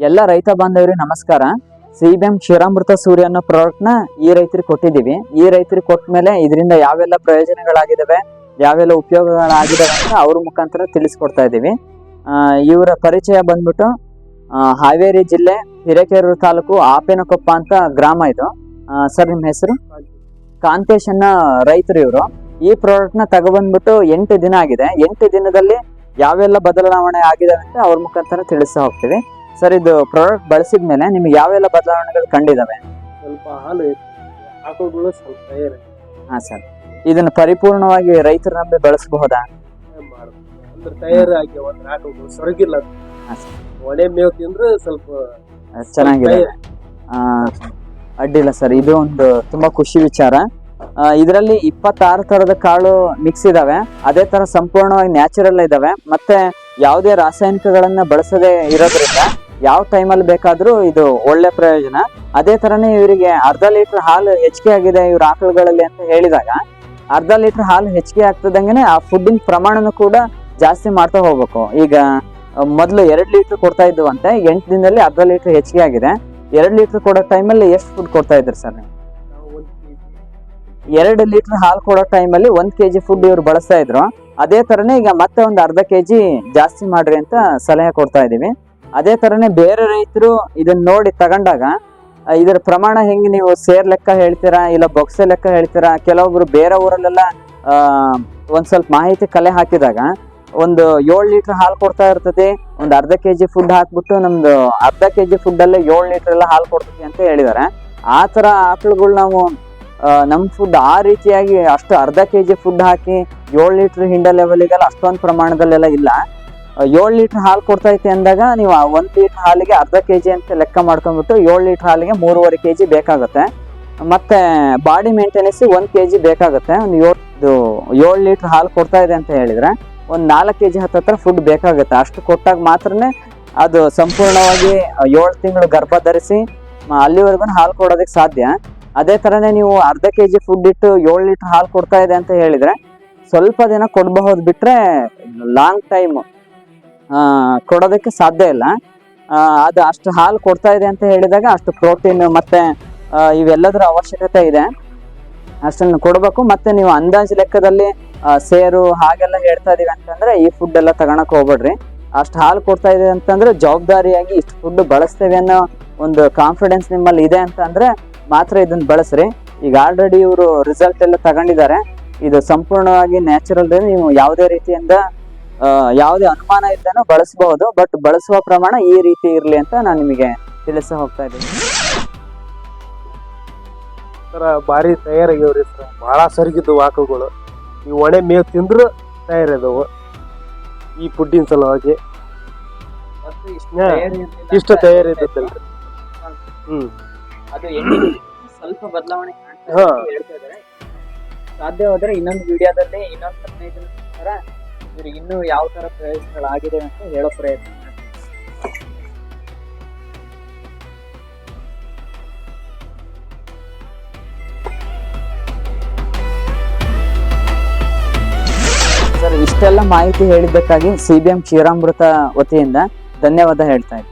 ಎಲ್ಲ ರೈತ ಬಾಂಧವರಿಗೆ ನಮಸ್ಕಾರ. C B M Ksheeramrutha Surya ಅನ್ನೋ ಪ್ರಾಡಕ್ಟ್ನ ಈ ರೈತರಿಗೆ ಕೊಟ್ಟಿದ್ದೀವಿ. ಈ ರೈತರಿಗೆ ಕೊಟ್ಟ ಮೇಲೆ ಇದರಿಂದ ಯಾವೆಲ್ಲ ಪ್ರಯೋಜನಗಳಾಗಿದ್ದಾವೆ ಯಾವೆಲ್ಲ ಉಪಯೋಗಗಳಾಗಿದ್ದಾವೆ ಅಂತ ಅವ್ರ ಮುಖಾಂತರ ತಿಳಿಸ್ಕೊಡ್ತಾ ಇದ್ದೀವಿ. ಇವರ ಪರಿಚಯ ಬಂದ್ಬಿಟ್ಟು ಹಾವೇರಿ ಜಿಲ್ಲೆ ಹಿರೇಕೆರೂರು ತಾಲೂಕು ಆಪೇನಕೊಪ್ಪ ಅಂತ ಗ್ರಾಮ ಇದು. ಸರ್, ನಿಮ್ಮ ಹೆಸರು? ಕಾಂತೇಶ್ ಅನ್ನ ರೈತರು ಇವರು. ಈ ಪ್ರಾಡಕ್ಟ್ನ ತಗೊಬಂದ್ಬಿಟ್ಟು ಎಂಟು ದಿನ ಆಗಿದೆ. ಎಂಟು ದಿನದಲ್ಲಿ ಯಾವೆಲ್ಲ ಬದಲಾವಣೆ ಆಗಿದೆ ಅಂತ ಅವ್ರ ಮುಖಾಂತರ ತಿಳಿಸ್ತಾ ಹೋಗ್ತೀವಿ. ಸರ್ ಇದು ಪ್ರಾಡಕ್ಟ್ ಬಳಸಿದ ಮೇಲೆ ನಿಮ್ಗೆ ಯಾವೆಲ್ಲ ಬದಲಾವಣೆಗಳು ಕಂಡಿದಾವೆ? ಸ್ವಲ್ಪ ಹಾಲು ಆಕಳುಗಳು ಸ್ವಲ್ಪ ತಯಾರಿ ಹಾ ಸರ್. ಇದನ್ನ ಪರಿಪೂರ್ಣವಾಗಿ ರೈತರ ನಂಬಿ ಬಳಸಬಹುದಾ? ಅಂದ್ರೆ ತಯಾರಾಗಿ ಒಂದು ಆಕಳುಗಳು ಸೊರಗಿಲ್ಲ ಅದು. ಹಾ ಸರ್. ಒಣೆ ಮೇವು ತಿಂದ್ರೆ ಸ್ವಲ್ಪ ಚೆನ್ನಾಗಿದೆ. ಆ, ಅಡ್ಡಿಲ್ಲ ಸರ್. ಇದು ಒಂದು ತುಂಬಾ ಖುಷಿ ವಿಚಾರ. ಇದರಲ್ಲಿ ಇಪ್ಪತ್ತಾರು ತರದ ಕಾಳು ಮಿಕ್ಸ್ ಇದಾವೆ. ಅದೇ ತರ ಸಂಪೂರ್ಣವಾಗಿ ನ್ಯಾಚುರಲ್ ಇದಾವೆ. ಮತ್ತೆ ಯಾವುದೇ ರಾಸಾಯನಿಕಗಳನ್ನ ಬಳಸದೆ ಇರೋದ್ರಿಂದ ಯಾವ ಟೈಮಲ್ಲಿ ಬೇಕಾದರೂ ಇದು ಒಳ್ಳೆ ಪ್ರಯೋಜನ. ಅದೇ ತರನೇ ಇವರಿಗೆ ಅರ್ಧ ಲೀಟರ್ ಹಾಲು ಹೆಚ್ಚಿಗೆ ಆಗಿದೆ ಇವ್ರ ಆಕಳುಗಳಲ್ಲಿ ಅಂತ ಹೇಳಿದಾಗ, ಅರ್ಧ ಲೀಟರ್ ಹಾಲು ಹೆಚ್ಚಿಗೆ ಆಗ್ತದಂಗೆ ಆ ಫುಡ್ಡಿನ ಪ್ರಮಾಣನೂ ಕೂಡ ಜಾಸ್ತಿ ಮಾಡ್ತಾ ಹೋಗ್ಬೇಕು. ಈಗ, ಮೊದಲು ಎರಡು ಲೀಟರ್ ಕೊಡ್ತಾ ಅಂತೆ, ಎಂಟು ದಿನದಲ್ಲಿ ಅರ್ಧ ಲೀಟರ್ ಹೆಚ್ಚಿಗೆ ಆಗಿದೆ. ಎರಡು ಲೀಟರ್ ಕೊಡೋ ಟೈಮಲ್ಲಿ ಎಷ್ಟು ಫುಡ್ ಕೊಡ್ತಾ ಇದ್ರಿ ಸರ್ ಎರಡು ಲೀಟರ್ ಹಾಲು ಕೊಡೋ ಟೈಮಲ್ಲಿ ಒಂದು ಕೆ ಜಿ ಫುಡ್ ಇವ್ರು ಬಳಸ್ತಾ ಇದ್ರು. ಅದೇ ಥರನೇ ಈಗ ಮತ್ತೆ ಒಂದು ಅರ್ಧ ಕೆಜಿ ಜಾಸ್ತಿ ಮಾಡ್ರಿ ಅಂತ ಸಲಹೆ ಕೊಡ್ತಾ ಇದೀವಿ. ಅದೇ ತರನೇ ಬೇರೆ ರೈತರು ಇದನ್ನ ನೋಡಿ ತಗೊಂಡಾಗ ಇದರ ಪ್ರಮಾಣ ಹೆಂಗೆ ನೀವು ಸೇರ್ ಲೆಕ್ಕ ಹೇಳ್ತೀರಾ, ಇಲ್ಲ ಬೊಕ್ಸೆ ಲೆಕ್ಕ ಹೇಳ್ತೀರಾ, ಕೆಲವೊಬ್ರು ಬೇರೆ ಊರಲ್ಲೆಲ್ಲ ಒಂದು ಸ್ವಲ್ಪ ಮಾಹಿತಿ ಕಲೆ ಹಾಕಿದಾಗ, ಒಂದು ಏಳು ಲೀಟರ್ ಹಾಲು ಕೊಡ್ತಾ ಇರ್ತದೆ, ಒಂದು ಅರ್ಧ ಕೆ ಜಿ ಫುಡ್ ಹಾಕ್ಬಿಟ್ಟು ನಮ್ದು ಅರ್ಧ ಕೆಜಿ ಫುಡ್ ಅಲ್ಲೇ ಏಳು ಲೀಟರ್ ಎಲ್ಲ ಹಾಲು ಕೊಡ್ತದೆ ಅಂತ ಹೇಳಿದಾರೆ. ಆ ಥರ ಆಕಳುಗಳು ನಾವು ನಮ್ಮ ನಮ್ ಫುಡ್ ಆ ರೀತಿಯಾಗಿ ಅಷ್ಟು ಅರ್ಧ ಕೆ ಜಿ ಫುಡ್ ಹಾಕಿ ಏಳು ಲೀಟರ್ ಹಿಂಡ ಲೆವೆಲಿಗೆಲ್ಲ ಅಷ್ಟೊಂದು ಪ್ರಮಾಣದಲ್ಲೆಲ್ಲ ಇಲ್ಲ. ಏಳು ಲೀಟರ್ ಹಾಲು ಕೊಡ್ತೈತೆ ಅಂದಾಗ ನೀವು ಒಂದು ಲೀಟ್ರ್ ಹಾಲಿಗೆ ಅರ್ಧ ಕೆ ಜಿ ಅಂತ ಲೆಕ್ಕ ಮಾಡ್ಕೊಂಡ್ಬಿಟ್ಟು ಏಳು ಲೀಟರ್ ಹಾಲಿಗೆ ಮೂರುವರೆ ಕೆ ಜಿ ಬೇಕಾಗುತ್ತೆ. ಮತ್ತು ಬಾಡಿ ಮೇಂಟೆನೆನ್ಸ್ ಕೆ ಜಿ ಬೇಕಾಗುತ್ತೆ. ಒಂದು ಏಳು ಏಳು ಲೀಟರ್ ಹಾಲು ಕೊಡ್ತಾ ಇದೆ ಅಂತ ಹೇಳಿದರೆ ಒಂದು ನಾಲ್ಕು ಕೆ ಜಿ ಹತ್ತತ್ರ ಫುಡ್ ಬೇಕಾಗುತ್ತೆ. ಅಷ್ಟು ಕೊಟ್ಟಾಗ ಮಾತ್ರನೇ ಅದು ಸಂಪೂರ್ಣವಾಗಿ ಏಳು ತಿಂಗಳು ಗರ್ಭ ಧರಿಸಿ ಅಲ್ಲಿವರೆಗೂ ಹಾಲು ಕೊಡೋದಕ್ಕೆ ಸಾಧ್ಯ. ಅದೇ ಥರನೇ ನೀವು ಅರ್ಧ ಕೆ ಜಿ ಫುಡ್ ಇಟ್ಟು ಏಳು ಲೀಟರ್ ಹಾಲು ಕೊಡ್ತಾ ಇದೆ ಅಂತ ಹೇಳಿದರೆ ಸ್ವಲ್ಪ ದಿನ ಕೊಡಬಹುದು ಬಿಟ್ಟರೆ ಲಾಂಗ್ ಟೈಮ್ ಕೊಡೋದಕ್ಕೆ ಸಾಧ್ಯ ಇಲ್ಲ. ಅದು ಅಷ್ಟು ಹಾಲು ಕೊಡ್ತಾ ಇದೆ ಅಂತ ಹೇಳಿದಾಗ ಅಷ್ಟು ಪ್ರೋಟೀನ್ ಮತ್ತೆ ಇವೆಲ್ಲದರ ಅವಶ್ಯಕತೆ ಇದೆ. ಅಷ್ಟನ್ನು ಕೊಡಬೇಕು. ಮತ್ತೆ ನೀವು ಅಂದಾಜು ಲೆಕ್ಕದಲ್ಲಿ ಸೇರು ಹಾಗೆಲ್ಲ ಹೇಳ್ತಾ ಇದೀವಿ ಅಂತಂದ್ರೆ ಈ ಫುಡ್ ಎಲ್ಲ ತಗೊಳಕ್ ಹೋಗ್ಬೇಡ್ರಿ. ಅಷ್ಟು ಹಾಲು ಕೊಡ್ತಾ ಇದೆ ಅಂತಂದ್ರೆ ಜವಾಬ್ದಾರಿಯಾಗಿ ಇಷ್ಟು ಫುಡ್ ಬಳಸ್ತೇವೆ ಅನ್ನೋ ಒಂದು ಕಾನ್ಫಿಡೆನ್ಸ್ ನಿಮ್ಮಲ್ಲಿ ಇದೆ ಅಂತ ಅಂದ್ರೆ ಮಾತ್ರ ಇದನ್ನ ಬಳಸ್ರಿ. ಈಗ ಆಲ್ರೆಡಿ ಇವರು ರಿಸಲ್ಟ್ ಎಲ್ಲ ತಗೊಂಡಿದ್ದಾರೆ. ಇದು ಸಂಪೂರ್ಣವಾಗಿ ನ್ಯಾಚುರಲ್ ನೀವು ಯಾವುದೇ ರೀತಿಯಿಂದ ಯಾವುದೇ ಅನುಮಾನ ಇದ್ದಾನೋ ಬಳಸಬಹುದು ಬಟ್ ಬಳಸುವ ಪ್ರಮಾಣ ಈ ರೀತಿ ಇರಲಿ ಅಂತ ನಾನು ನಿಮಗೆ ತಿಳಿಸ ಹೋಗ್ತಾ ಇದ್ದೀನಿ. ತರ ಭಾರಿ ತಯಾರಾಗ್ಯಾವ್ರಿ ಸರ್. ಬಹಳ ಸರಿಗಿದ್ದು ವಾಕುಗಳು ಈ ಒಣೆ ಮೇವು ತಿಂದ್ರು ತಯಾರಿದವು ಈ ಫುಡ್ಡಿನ ಸಲುವಾಗಿ. ಇಷ್ಟು ತಯಾರಿದ್ದಲ್ರಿ ಹ್ಮ್. ಸ್ವಲ್ಪ ಬದಲಾವಣೆ ಕಾಣ್ತಾ ಹಾ. ಇದೆ ಅಂತ ಹೇಳ್ತಾ ಇದ್ದಾರೆ. ಸಾಧ್ಯ ಹೋದ್ರೆ ಇನ್ನೊಂದು ವಿಡಿಯೋದಲ್ಲಿ ಇನ್ನೊಂದು ಹದಿನೈದು ನಿಮಿಷ ಇವ್ರಿಗೆ ಇನ್ನೂ ಯಾವ ತರ ಪ್ರಯೋಜನಗಳಾಗಿದೆ ಅಂತ ಹೇಳೋ ಪ್ರಯತ್ನ. ಸರ್, ಇಷ್ಟೆಲ್ಲ ಮಾಹಿತಿ ಹೇಳಿದ್ದಕ್ಕಾಗಿ ಸಿ ಬಿ ಎಂ ಕ್ಷೀರಾಮೃತ ವತಿಯಿಂದ ಧನ್ಯವಾದ ಹೇಳ್ತಾ ಇದ್ದೀನಿ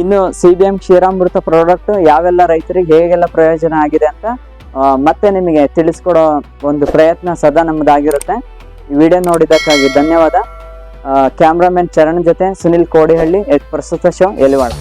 ಇನ್ನು C B M Ksheeramrutha product ಯಾವೆಲ್ಲ ರೈತರಿಗೆ ಹೇಗೆಲ್ಲ ಪ್ರಯೋಜನ ಆಗಿದೆ ಅಂತ ಮತ್ತೆ ನಿಮಗೆ ತಿಳಿಸ್ಕೊಡೋ ಒಂದು ಪ್ರಯತ್ನ ಸದಾ ನಮ್ಮದಾಗಿರುತ್ತೆ ವಿಡಿಯೋ ನೋಡಿದ್ದಕ್ಕಾಗಿ ಧನ್ಯವಾದ. ಕ್ಯಾಮ್ರಾಮನ್ ಚರಣ್ ಜೊತೆ ಸುನಿಲ್ ಕೋಡಿಹಳ್ಳಿ ಪ್ರಸ್ತುತ ಶೋ ಎಲಿವಾಡ